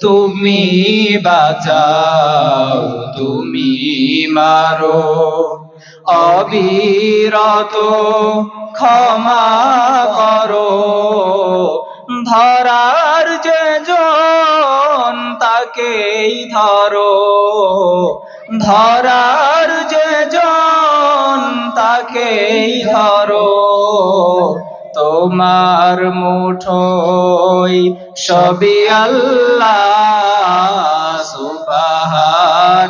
তুমি বাঁচাও, তুমি মারো। অবিরত ক্ষমা করো, ধরার যে তাকেই ধরো। ধরার যে তাকেই ধরো। তোমার মুঠোই সবই আল্লাহ সুবহানাল্লাহ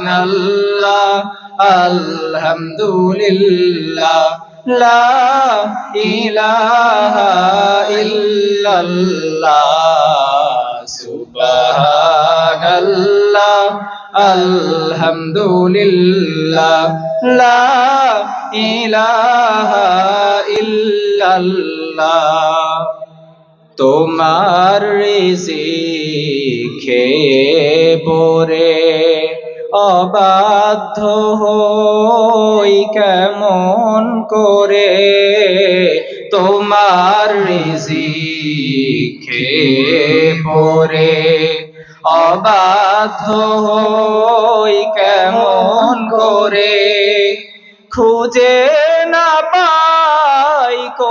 আলহামদুলিল্লাহ লা ইলাহা ইল্লাল্লাহ সুবহানাল্লাহ আলহামদুলিল্লাহ লা ইলাহা তোমার রিজিক খেয়ে পরে অবাধ্য হই কেমন করে? তোমার খেয়ে পরে অবাধ্য হই কেমন করে? খুঁজে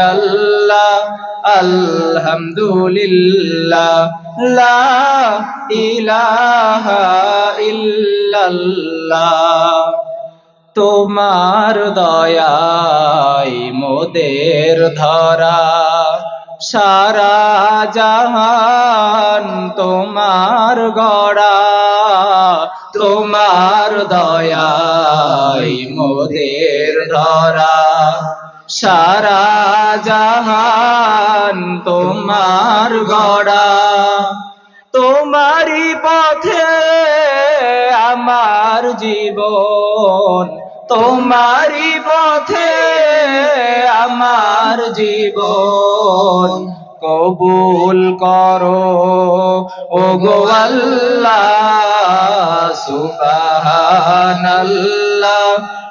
সুবহানাল্লাহ আলহামদুলিল্লাহ, লা ইলাহা ইল্লাল্লাহ। তোমার দয়াই মোদের ধরা, সারা জাহান তোমার গড়া। তোমার দয়াই মোদের ধরা। সারা জাহান তোমার গড়া। তোমারই পথে আমার জীবন, তোমারই পথে আমার জীবন। কবুল করো ও গো আল্লাহ, সুবহানাল্লাহ।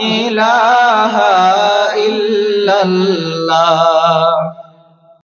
ইলাহা ইল্লাল্লাহ।